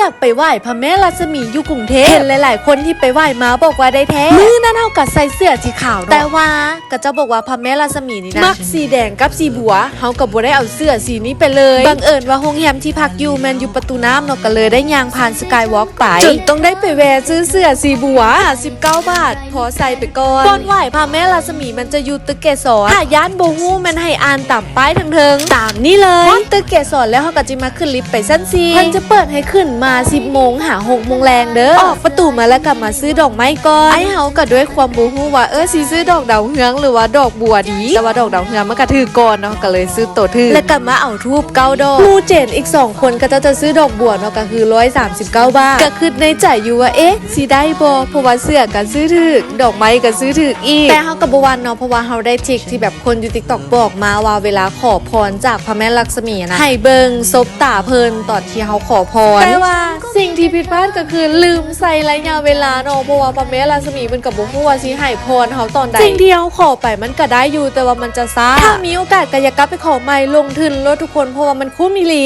อยากไปไหว้พระแม่รัศมีอยู่กรุงเทพเห็นหลาย ๆ คนที่ไปไหว้มาบอกว่าได้แท้มือนั้นเท่ากับใส่เสื้อสีขาวเนาะแต่ว่าก็จะบอกว่าพระแม่รัศมีนี่นะมักสีแดงกับสีบัวเฮากับบัได้เอาเสื้อสีนี้ไปเลยบังเอิญว่าโรงแรมที่พักอยู่แมนอยู่ประตูน้ำเนาะก็เลยได้ยางผ่านสกายวอล์กไปจนต้องได้ไปแวะซื้อเสื้อสีบัว19บาท พอใส่ไปก่อนก่อนไหว้พระแม่รัศมีมันจะอยู่ตึกเกสรถ้าย่านโบฮู้มันให้อ่านตามป้ายทางเทิงตามนี่เลยพอตึกเกสรแล้วเขาก็จะมาขึ้นลิฟต์ไปชั้นซีมันจะเปิดให้ขึ้นมา10โมงหา6โมงแรงเด้อออกประตูมาแล้วกลับมาซื้อดอกไม้ก่อนไอ้เฮาก็ด้วยความบูฮู้ว่าเออสิซื้อดอกดาวเฮืองหรือว่าดอกบัวดีแต่ว่าดอกดาวเฮืองมันก็ถือก่อนเนาะก็เลยซื้อโตถือแล้วกลับมาเอาทูบเก้าดอกหมูเจนอีก 2 คนก็จะจะซื้อดอกบัวเนาะก็คือ 139 บาทก็คือในใจอยู่ว่าเอ๊ะสิได้บ่เพราะว่าเสื้อก็ซื้อถึกดอกไม้ก็ซื้อถึกอีกแต่เฮากับบวันเนาะเพราะว่าเฮาได้ทิกที่แบบคนอยู่ TikTok บอกมาว่าเวลาขอพรจากพระแม่ลักษมีนะให้เบิงซบตาเพลินตอนที่เฮาขอพรแต่ว่าสิ่งที่ผิดพลาดก็คือลืมใส่ระยะเวลาเนาะเพราะว่าพระแม่ลักษมีมันกับบ่ฮู้ว่าสิให้พรเฮาตอนใดสิ่งที่เฮาขอไปมันก็ได้อยู่แต่ว่ามันจะซ่าถ้ามีโอกาสก็อย่ากลับไปขอใหม่ลงทุนรถทุกคนเพราะว่ามันคุ้มอีหลี